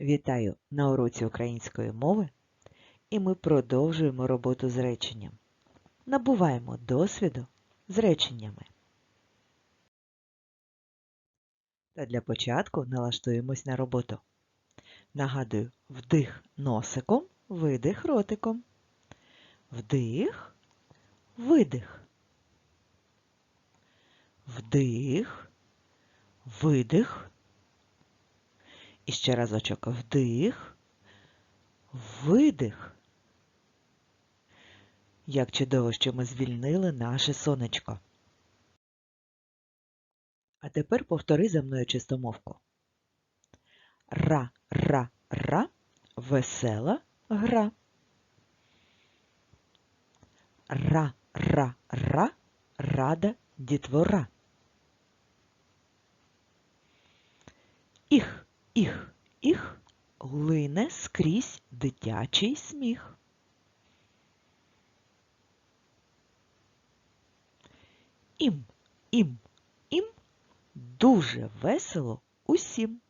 Вітаю на уроці української мови, і ми продовжуємо роботу з реченням. Набуваємо досвіду з реченнями. Та для початку налаштуємось на роботу. Нагадую, вдих носиком, видих ротиком. Вдих, видих. Вдих, видих. І ще разочок вдих, видих. Як чудово, що ми звільнили наше сонечко. А тепер повтори за мною чистомовку. Ра, ра, ра, весела гра. Ра, ра, ра, рада дітвора. Іх, іх, іх лине скрізь дитячий сміх. Ім, ім, ім дуже весело усім.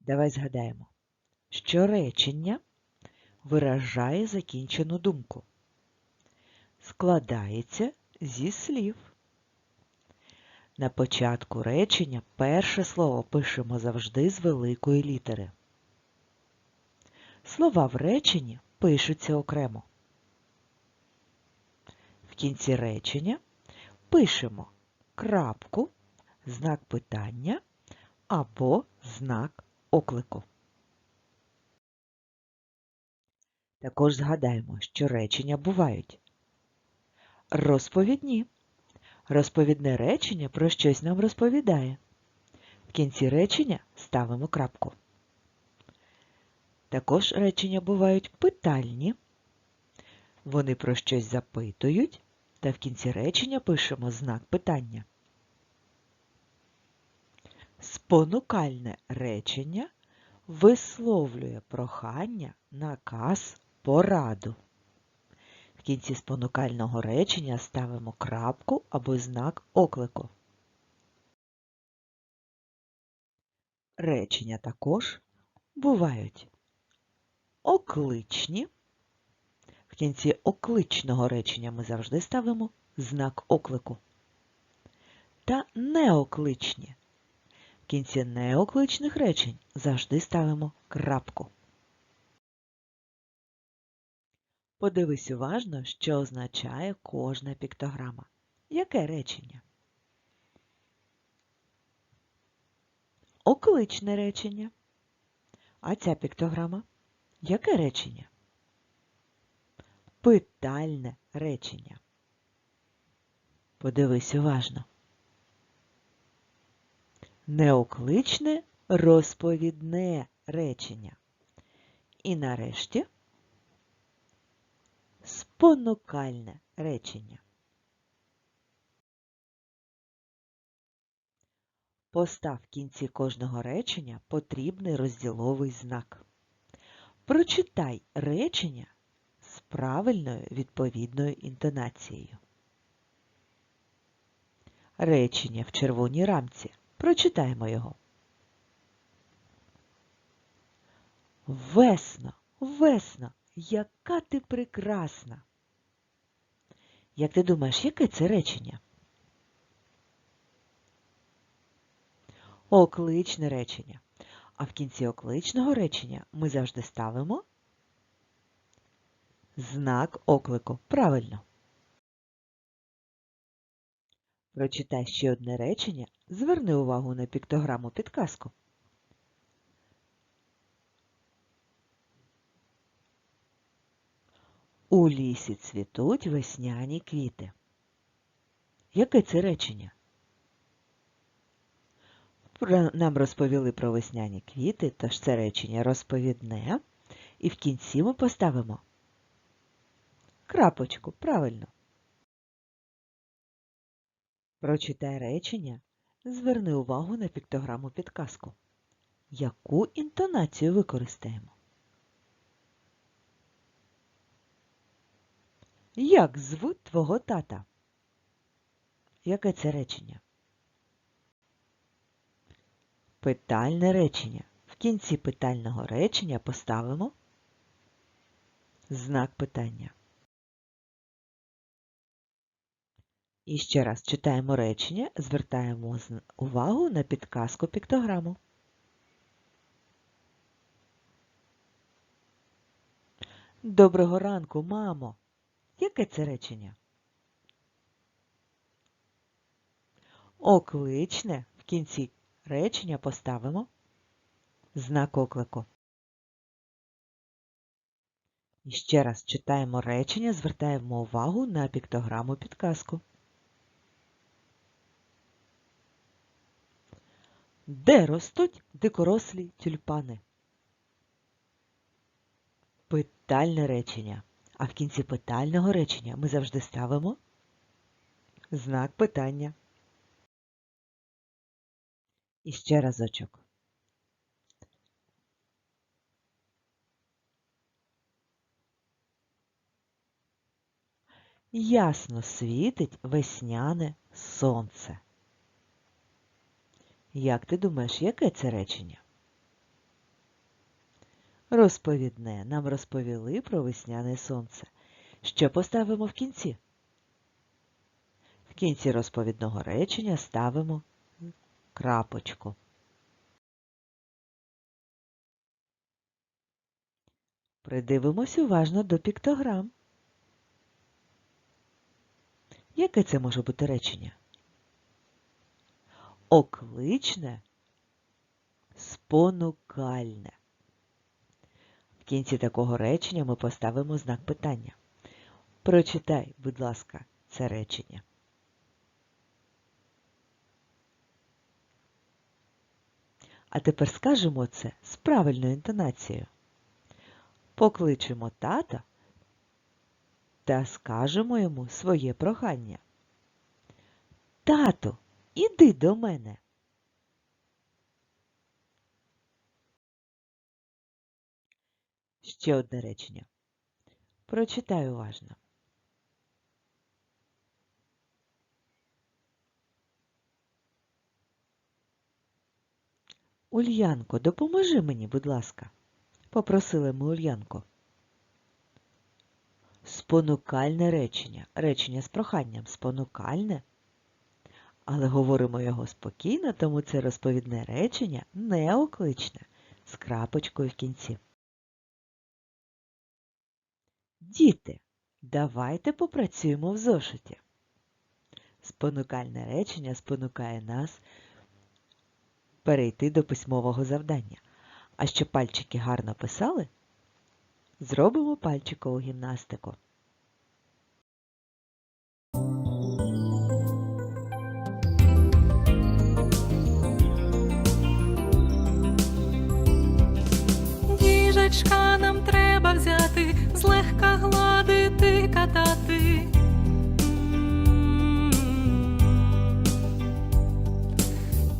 Давай згадаємо, що речення виражає закінчену думку. Складається зі слів. На початку речення перше слово пишемо завжди з великої літери. Слова в реченні пишуться окремо. В кінці речення пишемо крапку, знак питання або знак оклику. Також згадаємо, що речення бувають розповідні. Розповідне речення про щось нам розповідає. В кінці речення ставимо крапку. Також речення бувають питальні. Вони про щось запитують, та в кінці речення пишемо знак питання. Спонукальне речення висловлює прохання, наказ, пораду. Кінці спонукального речення ставимо крапку або знак оклику. Речення також бувають окличні. В кінці окличного речення ми завжди ставимо знак оклику. Та неокличні. В кінці неокличних речень завжди ставимо крапку. Подивись уважно, що означає кожна піктограма. Яке речення? Окличне речення. А ця піктограма? Яке речення? Питальне речення. Подивись уважно. Неокличне розповідне речення. І нарешті спонукальне речення. Постав в кінці кожного речення потрібний розділовий знак. Прочитай речення з правильною відповідною інтонацією. Речення в червоній рамці. Прочитаємо його. Весно, весно, яка ти прекрасна. Як ти думаєш, яке це речення? Окличне речення. А в кінці окличного речення ми завжди ставимо знак оклику. Правильно. Прочитай ще одне речення. Зверни увагу на піктограму підказку. У лісі цвітуть весняні квіти. Яке це речення? Нам розповіли про весняні квіти, тож це речення розповідне. І в кінці ми поставимо крапочку, правильно. Прочитай речення, зверни увагу на піктограму підказку. Яку інтонацію використаємо? Як звуть твого тата? Яке це речення? Питальне речення. В кінці питального речення поставимо знак питання. І ще раз читаємо речення, звертаємо увагу на підказку піктограму. Доброго ранку, мамо. Яке це речення? Окличне в кінці речення поставимо знак оклику. І ще раз читаємо речення, звертаємо увагу на піктограму підказку. Де ростуть дикорослі тюльпани? Питальне речення. А в кінці питального речення ми завжди ставимо знак питання. І ще разочок. Ясно світить весняне сонце. Як ти думаєш, яке це речення? Розповідне. Нам розповіли про весняне сонце. Що поставимо в кінці? В кінці розповідного речення ставимо крапочку. Придивимось уважно до піктограм. Яке це може бути речення? Окличне, спонукальне. В кінці такого речення ми поставимо знак питання. Прочитай, будь ласка, це речення. А тепер скажемо це з правильною інтонацією. Покличемо тата та скажемо йому своє прохання. Тату, іди до мене. Ще одне речення. Прочитай уважно. Ульянко, допоможи мені, будь ласка, попросили ми Ульянко. Спонукальне речення. Речення з проханням спонукальне. Але говоримо його спокійно, тому це розповідне речення не окличне з крапочкою в кінці. Діти, давайте попрацюємо в зошиті. Спонукальне речення спонукає нас перейти до письмового завдання. А щоб пальчики гарно писали, зробимо пальчикову гімнастику. Їжачка нам треба злегка гладити, катати.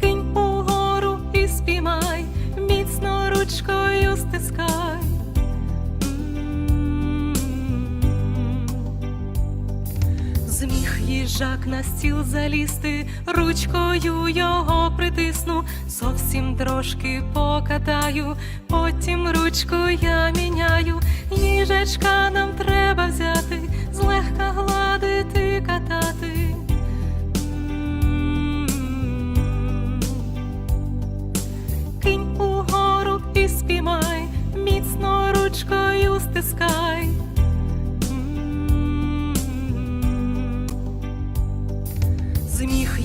Кинь угору і спіймай, міцно ручкою стискай. Зміг їжак на стіл залізти, ручкою його притисну, зовсім трошки покатаю, потім ручку я міняю. Їжачка нам треба взяти, злегка гладити, катати. Кинь угору і спіймай, міцно ручкою стискай.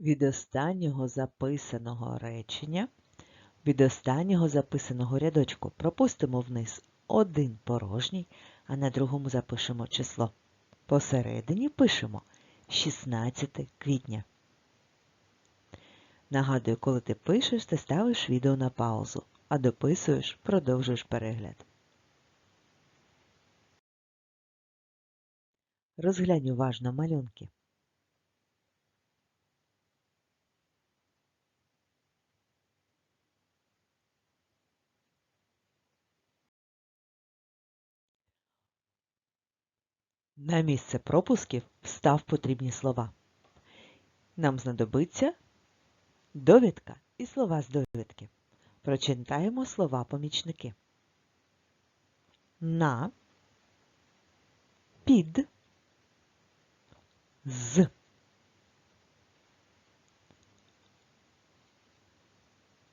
Від останнього записаного речення, від останнього записаного рядочку пропустимо вниз один порожній, а на другому запишемо число. Посередині пишемо 16 квітня. Нагадую, коли ти пишеш, ти ставиш відео на паузу, а дописуєш, продовжуєш перегляд. Розглянь уважно малюнки. На місце пропусків встав потрібні слова. Нам знадобиться довідка і слова з довідки. Прочитаємо слова помічники. На, під, з.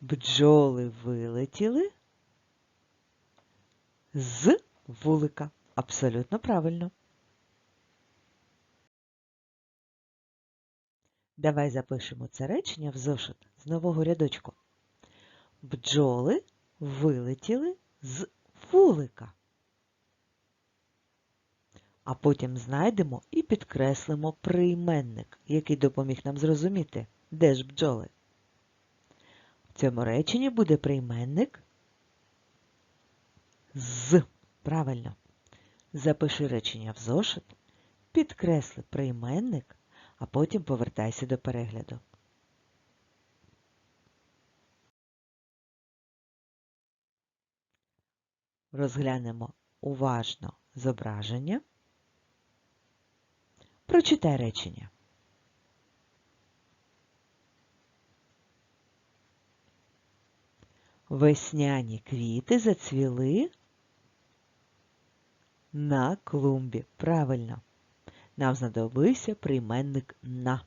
Бджоли вилетіли з вулика. Абсолютно правильно. Давай запишемо це речення в зошит з нового рядочку. Бджоли вилетіли з вулика. А потім знайдемо і підкреслимо прийменник, який допоміг нам зрозуміти, де ж бджоли. В цьому реченні буде прийменник з. Правильно. Запиши речення в зошит, підкресли прийменник, а потім повертайся до перегляду. Розглянемо уважно зображення. Прочитай речення. Весняні квіти зацвіли на клумбі. Правильно. Нам знадобився прийменник на.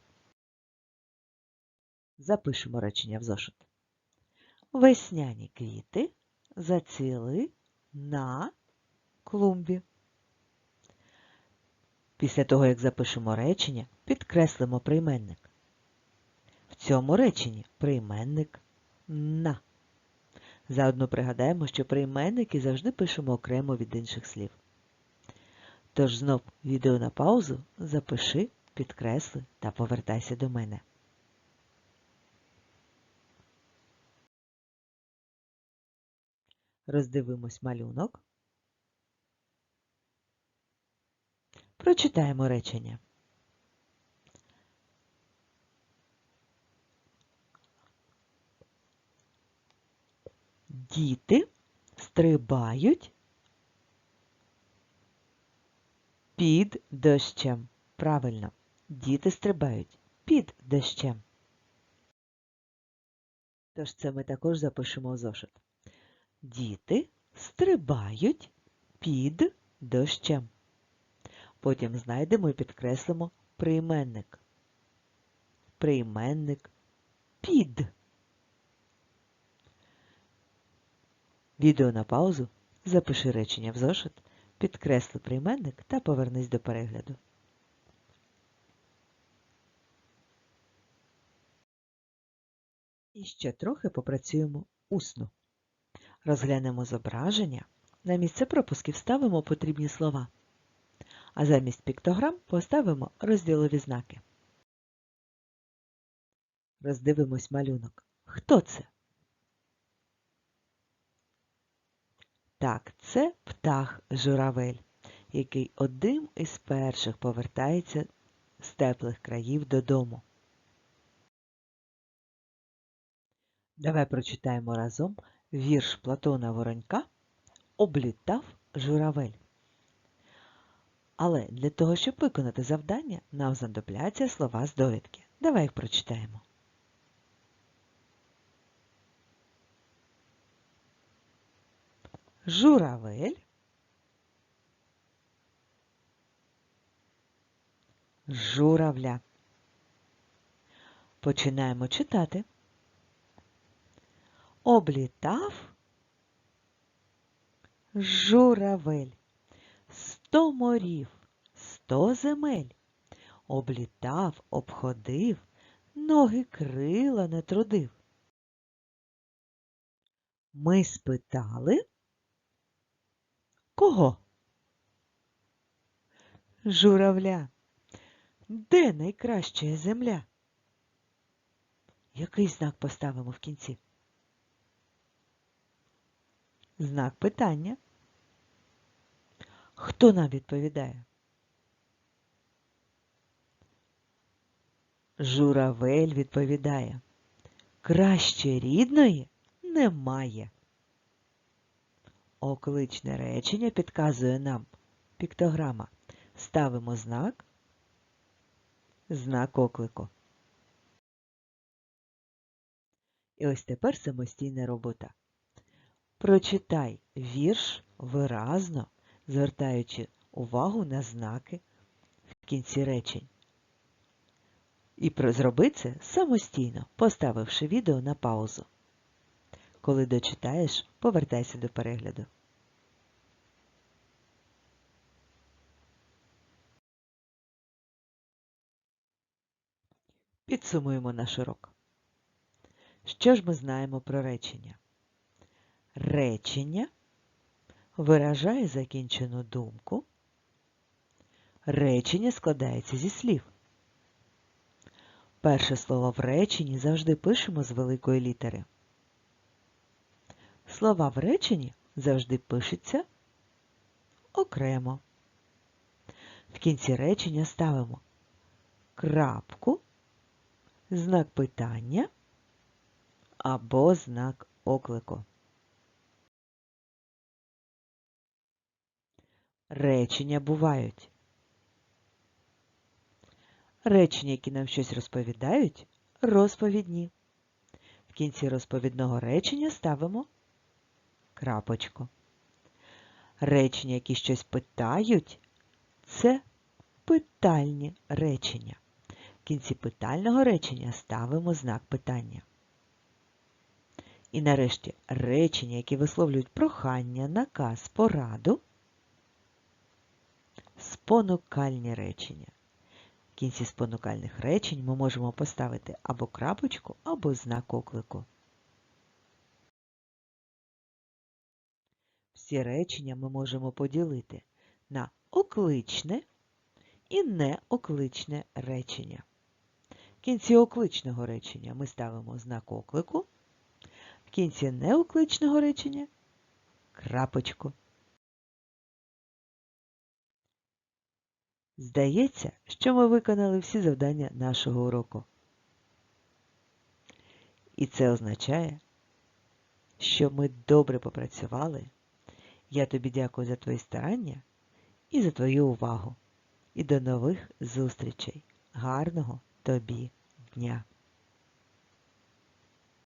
Запишемо речення в зошит. Весняні квіти зацвіли на клумбі. Після того, як запишемо речення, підкреслимо прийменник. В цьому реченні прийменник на. Заодно пригадаємо, що прийменники завжди пишемо окремо від інших слів. Тож знов відео на паузу, запиши, підкресли та повертайся до мене. Роздивимось малюнок. Прочитаємо речення. Діти стрибають під дощем. Правильно, діти стрибають під дощем. Тож це ми також запишемо в зошит. Діти стрибають під дощем. Потім знайдемо і підкреслимо прийменник. Прийменник під. Відео на паузу. Запиши речення в зошит, підкресли прийменник та повернись до перегляду. І ще трохи попрацюємо усно. Розглянемо зображення. На місце пропусків ставимо потрібні слова. А замість піктограм поставимо розділові знаки. Роздивимось малюнок. Хто це? Так, це птах журавель, який одним із перших повертається з теплих країв додому. Давай прочитаємо разом вірш Платона Воронька Облітав журавель. Але для того, щоб виконати завдання, нам знадобляться слова з довідки. Давай їх прочитаємо. Журавель. Журавля. Починаємо читати. Облітав журавель. Сто морів, сто земель. Облітав, обходив, ноги крила не трудив. Ми спитали кого? Журавля. Де найкраща земля? Який знак поставимо в кінці? Знак питання. Хто нам відповідає? Журавель відповідає. Краще рідної немає. Окличне речення підказує нам піктограма. Ставимо знак, знак оклику. І ось тепер самостійна робота. Прочитай вірш виразно, звертаючи увагу на знаки в кінці речень. І зроби це самостійно, поставивши відео на паузу. Коли дочитаєш, повертайся до перегляду. Підсумуємо наш урок. Що ж ми знаємо про речення? Речення виражає закінчену думку. Речення складається зі слів. Перше слово в реченні завжди пишемо з великої літери. Слова в реченні завжди пишуться окремо. В кінці речення ставимо крапку, знак питання або знак оклику. Речення бувають. Речення, які нам щось розповідають, розповідні. В кінці розповідного речення ставимо крапочку. Речення, які щось питають, це питальні речення. В кінці питального речення ставимо знак питання. І нарешті речення, які висловлюють прохання, наказ, пораду, спонукальні речення. В кінці спонукальних речень ми можемо поставити або крапочку, або знак оклику. Всі речення ми можемо поділити на окличне і неокличне речення. В кінці окличного речення ми ставимо знак оклику, в кінці неокличного речення крапочку. Здається, що ми виконали всі завдання нашого уроку. І це означає, що ми добре попрацювали. Я тобі дякую за твої старання і за твою увагу. І до нових зустрічей. Гарного тобі дня!